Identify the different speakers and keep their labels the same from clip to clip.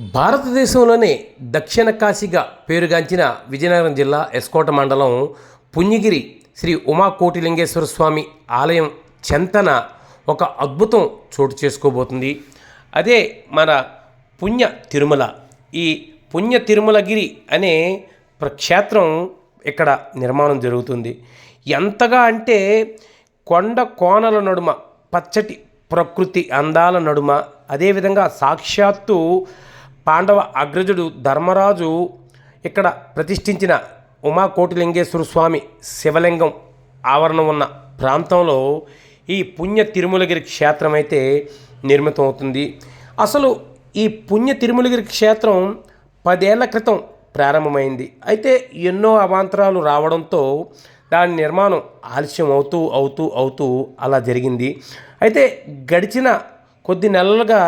Speaker 1: భారతదేశంలోనే దక్షిణ కాశీగా పేరుగాంచిన విజయనగరం జిల్లా ఎస్కోట మండలం పుణ్యగిరి శ్రీ ఉమాకోటిలింగేశ్వర స్వామి ఆలయం చెంతన ఒక అద్భుతం చోటు చేసుకోబోతుంది. అదే మన పుణ్య తిరుమల. ఈ పుణ్య తిరుమలగిరి అనే ప్రక్షేత్రం ఇక్కడ నిర్మాణం జరుగుతుంది. ఎంతగా అంటే కొండ కోనల నడుమ పచ్చటి ప్రకృతి అందాల నడుమ అదేవిధంగా సాక్షాత్తు పాండవ అగ్రజుడు ధర్మరాజు ఇక్కడ ప్రతిష్ఠించిన ఉమాకోటిలింగేశ్వర స్వామి శివలింగం ఆవరణం ఉన్న ప్రాంతంలో ఈ పుణ్య తిరుమలగిరి క్షేత్రం అయితే నిర్మితం అవుతుంది. అసలు ఈ పుణ్య తిరుమలగిరి క్షేత్రం పదేళ్ళ క్రితం ప్రారంభమైంది. అయితే ఎన్నో అవాంతరాలు రావడంతో దాని నిర్మాణం ఆలస్యం అవుతూ అవుతూ అవుతూ అలా జరిగింది. అయితే గడిచిన కొద్ది నెలలుగా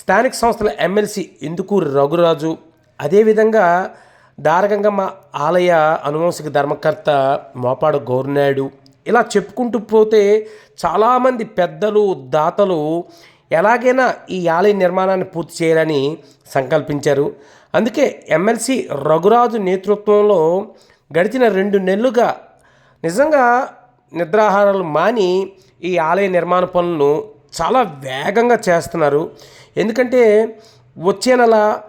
Speaker 1: స్థానిక సంస్థల ఎమ్మెల్సీ ఇందుకూరి రఘురాజు? అదేవిధంగా దారగంగమ్మ ఆలయ అనువంశిక ధర్మకర్త మోపాడు గౌర్నాయుడు ఇలా చెప్పుకుంటూ పోతే చాలామంది పెద్దలు దాతలు ఎలాగైనా ఈ ఆలయ నిర్మాణాన్ని పూర్తి చేయాలని సంకల్పించారు. అందుకే ఎమ్మెల్సీ రఘురాజు నేతృత్వంలో గడిచిన రెండు నెలలుగా నిజంగా నిద్రాహారాలు మాని ఈ ఆలయ నిర్మాణ పనులను చాలా వేగంగా చేస్తున్నారు. ఎందుకంటే వచ్చే నెల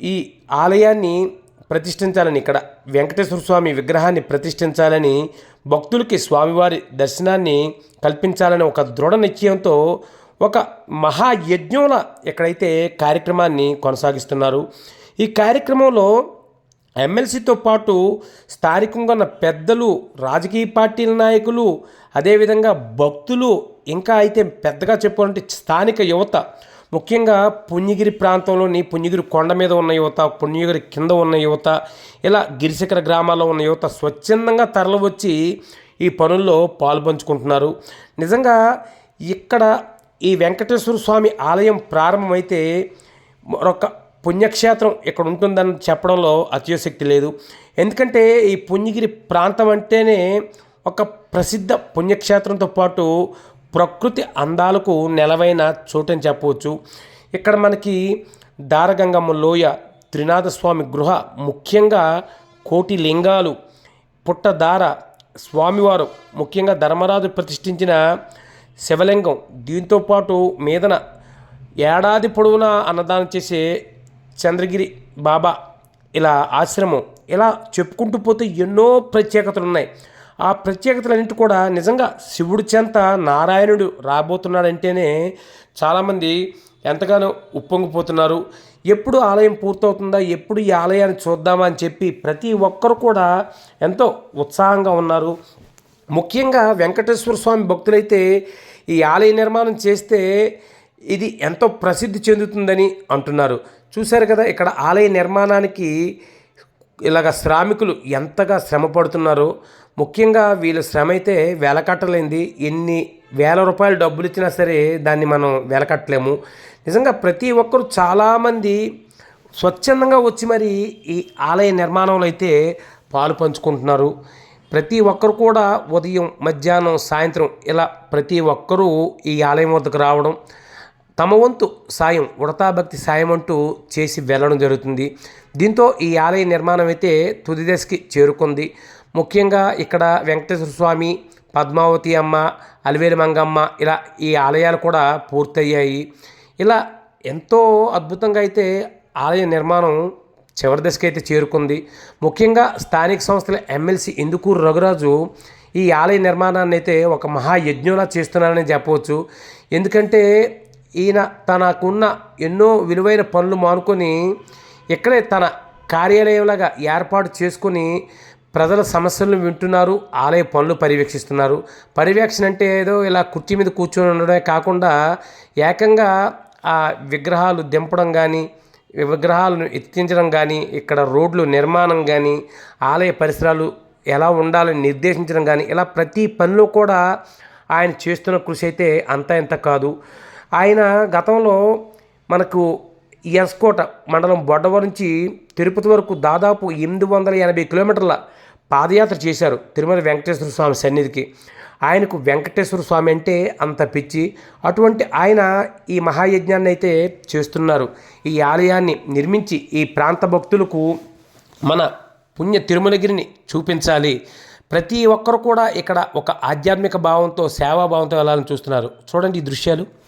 Speaker 1: ఈ ఆలయాన్ని ప్రతిష్ఠించాలని ఇక్కడ వెంకటేశ్వర స్వామి విగ్రహాన్ని ప్రతిష్ఠించాలని భక్తులకి స్వామివారి దర్శనాన్ని కల్పించాలని ఒక దృఢ నిశ్చయంతో ఒక మహాయజ్ఞంల ఎక్కడైతే కార్యక్రమాన్ని కొనసాగిస్తున్నారు. ఈ కార్యక్రమంలో ఎమ్మెల్సీతో పాటు స్థానికంగా ఉన్న పెద్దలు రాజకీయ పార్టీల నాయకులు అదేవిధంగా భక్తులు ఇంకా అయితే పెద్దగా చెప్పాలంటే స్థానిక యువత ముఖ్యంగా పుణ్యగిరి ప్రాంతంలోని పుణ్యగిరి కొండ మీద ఉన్న యువత పుణ్యగిరి కింద ఉన్న యువత ఇలా గిరిశిఖర గ్రామాల్లో ఉన్న యువత స్వచ్ఛందంగా తరలివచ్చి ఈ పనుల్లో పాల్పంచుకుంటున్నారు. నిజంగా ఇక్కడ ఈ వెంకటేశ్వర స్వామి ఆలయం ప్రారంభమైతే మరొక పుణ్యక్షేత్రం ఇక్కడ ఉంటుందని చెప్పడంలో అతిశక్తి లేదు. ఎందుకంటే ఈ పుణ్యగిరి ప్రాంతం అంటేనే ఒక ప్రసిద్ధ పుణ్యక్షేత్రంతో పాటు ప్రకృతి అందాలకు నెలవైన చోటని చెప్పవచ్చు. ఇక్కడ మనకి దారగంగమ్మ లోయ త్రినాథస్వామి గృహ ముఖ్యంగా కోటి లింగాలు పుట్టదార స్వామివారు ముఖ్యంగా ధర్మరాజు ప్రతిష్ఠించిన శివలింగం దీంతోపాటు మీదన ఏడాది పొడవునా అన్నదానం చేసే చంద్రగిరి బాబా ఇలా ఆశ్రమం ఇలా చెప్పుకుంటూ పోతే ఎన్నో ప్రత్యేకతలు ఉన్నాయి. ఆ ప్రత్యేకతలన్నింటి కూడా నిజంగా శివుడి చెంత నారాయణుడు రాబోతున్నాడంటేనే చాలామంది ఎంతగానో ఉప్పొంగిపోతున్నారు. ఎప్పుడు ఆలయం పూర్తవుతుందా ఎప్పుడు ఈ ఆలయాన్ని చూద్దామా అని చెప్పి ప్రతి ఒక్కరు కూడా ఎంతో ఉత్సాహంగా ఉన్నారు. ముఖ్యంగా వెంకటేశ్వర స్వామి భక్తులైతే ఈ ఆలయ నిర్మాణం చేస్తే ఇది ఎంతో ప్రసిద్ధి చెందుతుందని అంటున్నారు. చూశారు కదా ఇక్కడ ఆలయ నిర్మాణానికి ఇలాగ శ్రామికులు ఎంతగా శ్రమ పడుతున్నారో. ముఖ్యంగా వీళ్ళ శ్రమ అయితే వెలకట్టలేంది. ఎన్ని వేల రూపాయలు డబ్బులు ఇచ్చినా సరే దాన్ని మనం వెలకట్టలేము. నిజంగా ప్రతి ఒక్కరు చాలామంది స్వచ్ఛందంగా వచ్చి మరి ఈ ఆలయ నిర్మాణంలో అయితే పాలు పంచుకుంటున్నారు. ప్రతి ఒక్కరు కూడా ఉదయం మధ్యాహ్నం సాయంత్రం ఇలా ప్రతి ఒక్కరూ ఈ ఆలయం వద్దకు రావడం తమ వంతు సాయం ఉడతాభక్తి సాయం అంటూ చేసి వెళ్ళడం జరుగుతుంది. దీంతో ఈ ఆలయ నిర్మాణం అయితే తుది దశకి చేరుకుంది. ముఖ్యంగా ఇక్కడ వెంకటేశ్వర స్వామి పద్మావతి అమ్మ అలివేలు మంగమ్మ ఇలా ఈ ఆలయాలు కూడా పూర్తయ్యాయి. ఇలా ఎంతో అద్భుతంగా అయితే ఆలయ నిర్మాణం చివరి దశకి అయితే చేరుకుంది. ముఖ్యంగా స్థానిక సంస్థల ఎమ్మెల్సీ ఇందుకూరు రఘురాజు ఈ ఆలయ నిర్మాణాన్ని అయితే ఒక మహాయజ్ఞంలా చేస్తున్నారని చెప్పవచ్చు. ఎందుకంటే ఈయన తనకున్న ఎన్నో విలువైన పనులు మానుకొని ఇక్కడే తన కార్యాలయంలాగా ఏర్పాటు చేసుకొని ప్రజల సమస్యలను వింటున్నారు ఆలయ పనులు పర్యవేక్షిస్తున్నారు. పర్యవేక్షణ అంటే ఏదో ఇలా కుర్చీ మీద కూర్చొని ఉండడమే కాకుండా ఏకంగా ఆ విగ్రహాలు దింపడం కానీ విగ్రహాలను ఎత్తించడం కానీ ఇక్కడ రోడ్లు నిర్మాణం కానీ ఆలయ పరిసరాలు ఎలా ఉండాలని నిర్దేశించడం కానీ ఇలా ప్రతి పనిలో కూడా ఆయన చేస్తున్న కృషి అయితే అంత ఇంత కాదు. ఆయన గతంలో మనకు ఎస్కోట మండలం బొడ్డవర నుంచి తిరుపతి వరకు దాదాపు ఎనిమిది వందల ఎనభై కిలోమీటర్ల పాదయాత్ర చేశారు తిరుమల వెంకటేశ్వర స్వామి సన్నిధికి. ఆయనకు వెంకటేశ్వర స్వామి అంటే అంత పిచ్చి. అటువంటి ఆయన ఈ మహాయజ్ఞాన్ని అయితే చేస్తున్నారు. ఈ ఆలయాన్ని నిర్మించి ఈ ప్రాంత భక్తులకు మన పుణ్య తిరుమలగిరిని చూపించాలి. ప్రతి ఒక్కరు కూడా ఇక్కడ ఒక ఆధ్యాత్మిక భావంతో సేవాభావంతో వెళ్ళాలని చూస్తున్నారు. చూడండి ఈ దృశ్యాలు.